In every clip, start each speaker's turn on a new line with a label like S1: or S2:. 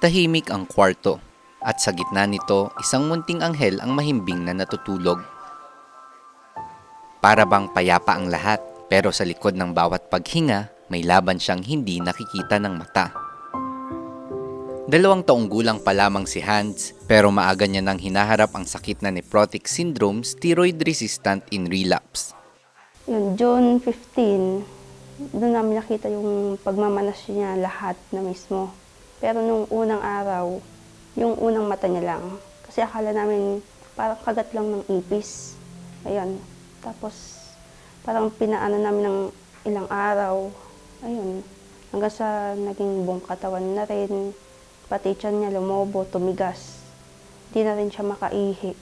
S1: Tahimik ang kwarto at sa gitna nito isang munting anghel ang mahimbing na natutulog. Para bang payapa ang lahat pero sa likod ng bawat paghinga may laban siyang hindi nakikita ng mata. Dalawang taong gulang pa lamang si Hans pero maaga niya nang hinaharap ang sakit na nephrotic syndrome steroid resistant in relapse.
S2: Yun, June 15, doon namin nakita yung pagmamanas niya lahat na mismo. Pero nung unang araw, yung unang mata niya lang. Kasi akala namin parang kagat lang ng ipis. Ayun. Tapos parang pinaano namin ng ilang araw. Ayun. Hanggang sa naging buong katawan na rin. Pati tiyan niya lumobo, tumigas. Di na rin siya makaihi.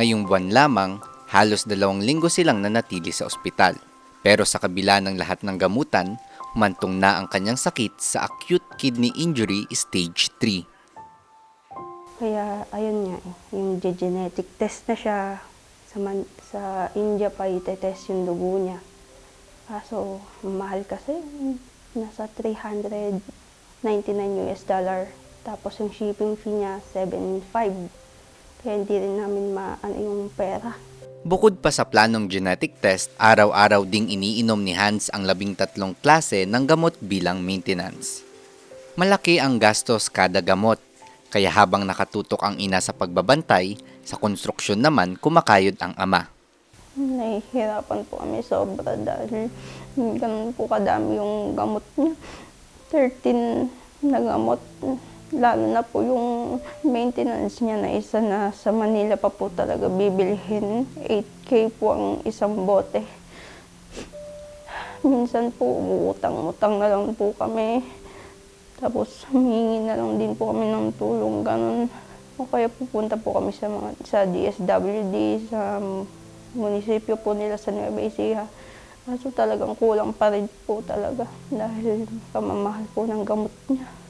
S1: Ngayong buwan lamang, halos dalawang linggo silang nanatili sa ospital. Pero sa kabila ng lahat ng gamutan, humantong na ang kanyang sakit sa acute kidney injury stage 3.
S2: Kaya ayun nga, eh, yung genetic test na siya. Sa, man, sa India pa itetest yung dugo niya. Kaso, mahal kasi. Nasa 399 US dollar. Tapos yung shipping fee niya, 7.5. Kaya hindi rin namin maano yung pera.
S1: Bukod pa sa planong genetic test, araw-araw ding iniinom ni Hans ang labing tatlong klase ng gamot bilang maintenance. Malaki ang gastos kada gamot, kaya habang nakatutok ang ina sa pagbabantay, sa konstruksyon naman kumakayod ang ama.
S2: Nahihirapan po kami sobra dahil ganun po kadami yung gamot niya. 13 na gamot. Lalo na po yung maintenance niya na isa na sa Manila pa po talaga bibilhin. 8K po ang isang bote. Minsan po utang-utang na lang po kami. Tapos humingi na lang din po kami ng tulong, ganun. O kaya pupunta po kami sa mga sa DSWD, sa munisipyo po nila sa Nueva Ecija. Kaso talagang kulang pa rin po talaga dahil pamamahal po ng gamot niya.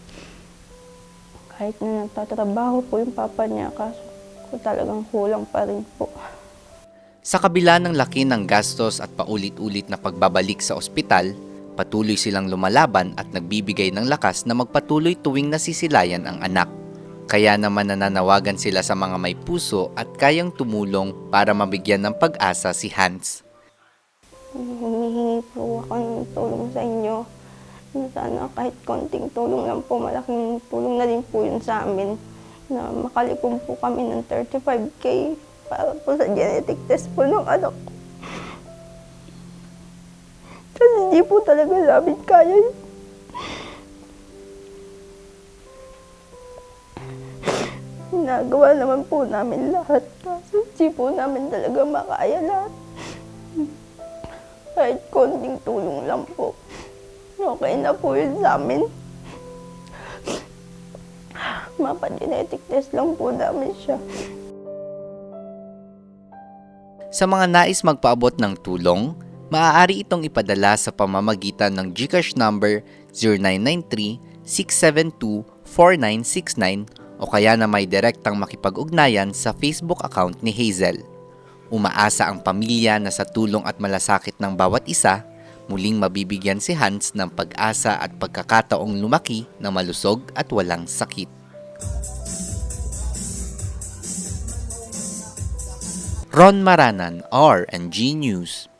S2: Kahit na nagtatrabaho po yung papa niya, kaso talagang kulang pa rin po.
S1: Sa kabila ng laki ng gastos at paulit-ulit na pagbabalik sa ospital, patuloy silang lumalaban at nagbibigay ng lakas na magpatuloy tuwing nasisilayan ang anak. Kaya naman nananawagan sila sa mga may puso at kayang tumulong para mabigyan ng pag-asa si Hans.
S2: Humihingi po ako ng tulong sa inyo. Na Sana kahit konting tulong lang po, malaking tulong na din po yun sa amin. Na makalipon po kami ng 35K para po sa genetic test po ng anak ko. Kasi hindi po talaga namin kaya yun. Ginagawa naman po namin lahat. Kaso hindi po namin talaga makaya lahat. Kahit konting tulong lang po. Okay na po yun sa amin. Mapa-genetic test lang po namin siya.
S1: Sa mga nais magpaabot ng tulong, maaari itong ipadala sa pamamagitan ng GCash number 0993-672-4969 o kaya na may direktang makipag-ugnayan sa Facebook account ni Hazel. Umaasa ang pamilya na sa tulong at malasakit ng bawat isa, muling mabibigyan si Hans ng pag-asa at pagkakataong lumaki na malusog at walang sakit. Ron Maranan, R&G News.